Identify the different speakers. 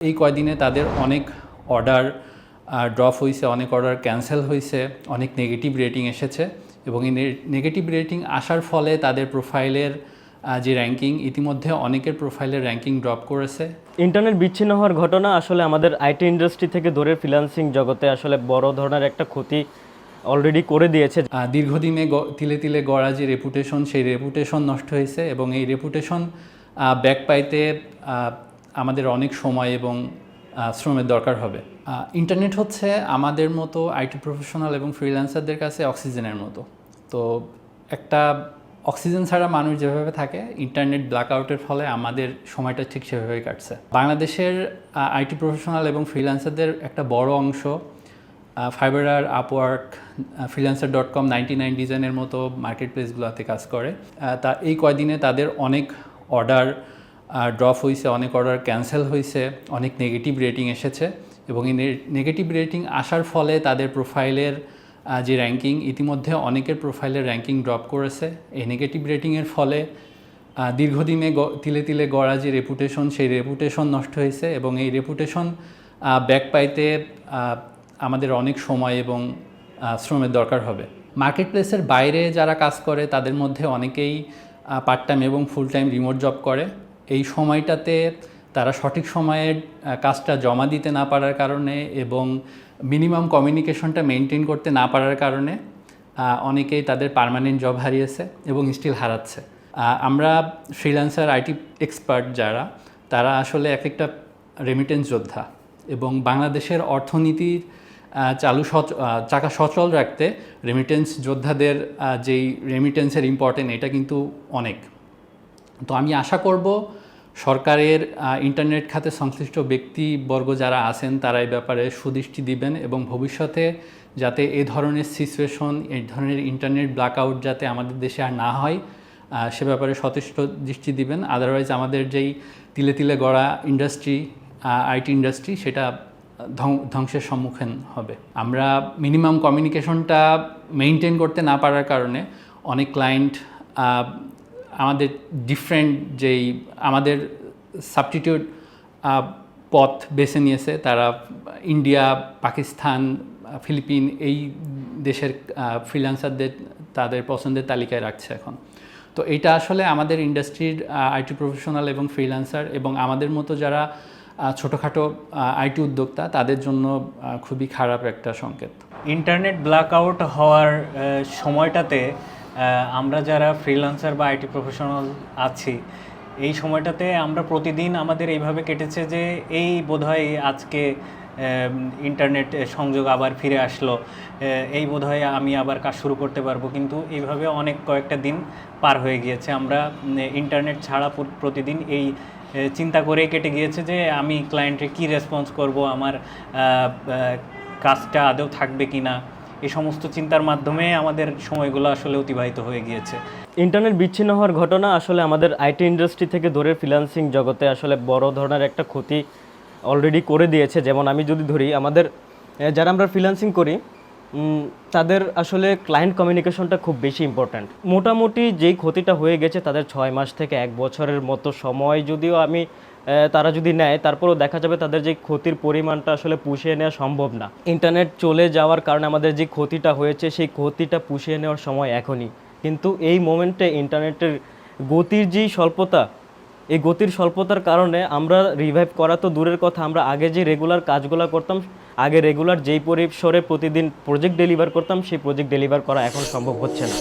Speaker 1: এই কয়দিনে তাদের অনেক অর্ডার ড্রপ হয়েছে অনেক অর্ডার ক্যান্সেল হয়েছে অনেক নেগেটিভ রেটিং এসেছে এবং এই নেগেটিভ রেটিং আসার ফলে তাদের প্রোফাইলের যে র্যাঙ্কিং ইতিমধ্যে অনেকের প্রোফাইলের র্যাঙ্কিং ড্রপ করেছে।
Speaker 2: ইন্টারনেট বিচ্ছিন্ন হওয়ার ঘটনা আসলে আমাদের আইটি ইন্ডাস্ট্রি থেকে ধরে ফ্রিল্যান্সিং জগতে আসলে বড় ধরনের একটা ক্ষতি অলরেডি করে দিয়েছে।
Speaker 1: দীর্ঘদিনে গ- তিলে তিলে গড়া যে রেপুটেশন সেই রেপুটেশন নষ্ট হয়েছে এবং এই রেপুটেশন ব্যাক পাইতে আমাদের অনেক সময় এবং শ্রমের দরকার হবে। ইন্টারনেট হচ্ছে আমাদের মতো আইটি প্রফেশনাল এবং ফ্রিল্যান্সারদের কাছে অক্সিজেনের মতো। তো একটা অক্সিজেন ছাড়া মানুষ যেভাবে থাকে ইন্টারনেট ব্ল্যাকআউটের ফলে আমাদের সময়টা ঠিক সেভাবেই কাটছে। বাংলাদেশের আইটি প্রফেশনাল এবং ফ্রিল্যান্সারদের একটা বড় অংশ ফাইবারার Upwork freelancer dot com ninety nine ডিজাইনের মতো মার্কেট প্লেসগুলোতে কাজ করে। তা এই কয়দিনে তাদের অনেক অর্ডার ড্রপ হয়েছে অনেক অর্ডার ক্যান্সেল হয়েছে অনেক নেগেটিভ রেটিং এসেছে এবং এই নেগেটিভ রেটিং আসার ফলে তাদের প্রোফাইলের যে র্যাঙ্কিং ইতিমধ্যে অনেকের প্রোফাইলের র্যাঙ্কিং ড্রপ করেছে। এই নেগেটিভ রেটিংয়ের ফলে দীর্ঘদিনে তিলে তিলে গড়া যে রেপুটেশন সেই রেপুটেশন নষ্ট হয়েছে এবং এই রেপুটেশন ব্যাক পাইতে আমাদের অনেক সময় এবং শ্রমের দরকার হবে। মার্কেট প্লেসের বাইরে যারা কাজ করে, তাদের মধ্যে অনেকেই পার্ট টাইম এবং ফুল টাইম রিমোট জব করে। এই সময়টাতে তারা সঠিক সময়ে কাজটা জমা দিতে না পারার কারণে এবং মিনিমাম কমিউনিকেশনটা মেনটেন করতে না পারার কারণে অনেকেই তাদের পার্মানেন্ট জব হারিয়েছে এবং স্টিল হারাচ্ছে। আমরা ফ্রিল্যান্সার, আইটি এক্সপার্ট যারা, তারা আসলে এক একটা রেমিটেন্স যোদ্ধা এবং বাংলাদেশের অর্থনীতির চালু সচ- চাকা সচল রাখতে রেমিটেন্স যোদ্ধাদের যেই রেমিটেন্সের ইম্পর্টেন্ট এটা কিন্তু অনেক। তো আমি আশা করব সরকারের ইন্টারনেট খাতে সংশ্লিষ্ট ব্যক্তিবর্গ যারা আছেন, তারা এই ব্যাপারে সুদৃষ্টি দিবেন এবং ভবিষ্যতে যাতে এ ধরনের সিচুয়েশন এই ধরনের ইন্টারনেট ব্ল্যাকআউট যাতে আমাদের দেশে আর না হয় সে ব্যাপারে সচেষ্ট দৃষ্টি দিবেন। আদারওয়াইজ আমাদের যেই তিলে তিলে গড়া ইন্ডাস্ট্রি আইটি ইন্ডাস্ট্রি সেটা ধ্বং- ধ্বংসের সম্মুখীন হবে। আমরা মিনিমাম কমিউনিকেশনটা মেনটেন করতে না পারার কারণে অনেক ক্লায়েন্ট আমাদের ডিফারেন্ট যেই আমাদের সাবস্টিটিউট পথ বেছে নিয়েছে তারা ইন্ডিয়া পাকিস্তান ফিলিপিন এই দেশের ফ্রিল্যান্সারদের তাদের পছন্দের তালিকায় রাখছে এখন। তো এটা আসলে আমাদের ইন্ডাস্ট্রির আইটি প্রফেশনাল এবং ফ্রিল্যান্সার এবং আমাদের মতো যারা ছোটোখাটো আইটি উদ্যোক্তা তাদের জন্য খুবই খারাপ একটা সংকেত।
Speaker 3: ইন্টারনেট ব্ল্যাকআউট হওয়ার সময়টাতে আমরা যারা ফ্রিল্যান্সার বা আইটি প্রফেশনাল আছি, এই সময়টাতে আমরা প্রতিদিন আমাদের এইভাবে কেটেছে যে এই বোধহয় আজকে ইন্টারনেট সংযোগ আবার ফিরে আসলো এই বোধহয় আমি আবার কাজ শুরু করতে পারব। কিন্তু এইভাবে অনেক কয়েকটা দিন পার হয়ে গিয়েছে। আমরা ইন্টারনেট ছাড়া প্রতিদিন এই চিন্তা করেই কেটে গিয়েছে যে আমি ক্লায়েন্টে কি রেসপন্স করব? আমার কাজটা আদৌ থাকবে কি না এই সমস্ত চিন্তার মাধ্যমে আমাদের সময়গুলো আসলে অতিবাহিত হয়ে গিয়েছে।
Speaker 2: ইন্টারনেট বিচ্ছিন্ন হওয়ার ঘটনা আসলে আমাদের আইটি ইন্ডাস্ট্রি থেকে ধরে ফ্রিল্যান্সিং জগতে আসলে বড় ধরনের একটা ক্ষতি অলরেডি করে দিয়েছে। যেমন আমি যদি ধরি, আমাদের যারা আমরা ফ্রিল্যান্সিং করি তাদের আসলে ক্লায়েন্ট কমিউনিকেশনটা খুব বেশি ইম্পর্ট্যান্ট মোটামুটি যেই ক্ষতিটা হয়ে গেছে, তাদের ছয় মাস থেকে এক বছরের মতো সময় যদিও আমি তারা যদি নেয়, তারপরেও দেখা যাবে তাদের যে ক্ষতির পরিমাণটা আসলে পুষিয়ে নেওয়া সম্ভব না। ইন্টারনেট চলে যাওয়ার কারণে আমাদের যে ক্ষতিটা হয়েছে, সেই ক্ষতিটা পুষিয়ে নেওয়ার সময় এখনই। কিন্তু এই মোমেন্টে ইন্টারনেটের গতির যেই স্বল্পতা, এই গতির স্বল্পতার কারণে আমরা রিভাইভ করা তো দূরের কথা, আমরা আগে যে রেগুলার কাজগুলো করতাম, আগে রেগুলার যেই পরিসরে প্রতিদিন প্রজেক্ট ডেলিভার করতাম, সেই প্রজেক্ট ডেলিভার করা এখন সম্ভব হচ্ছে না।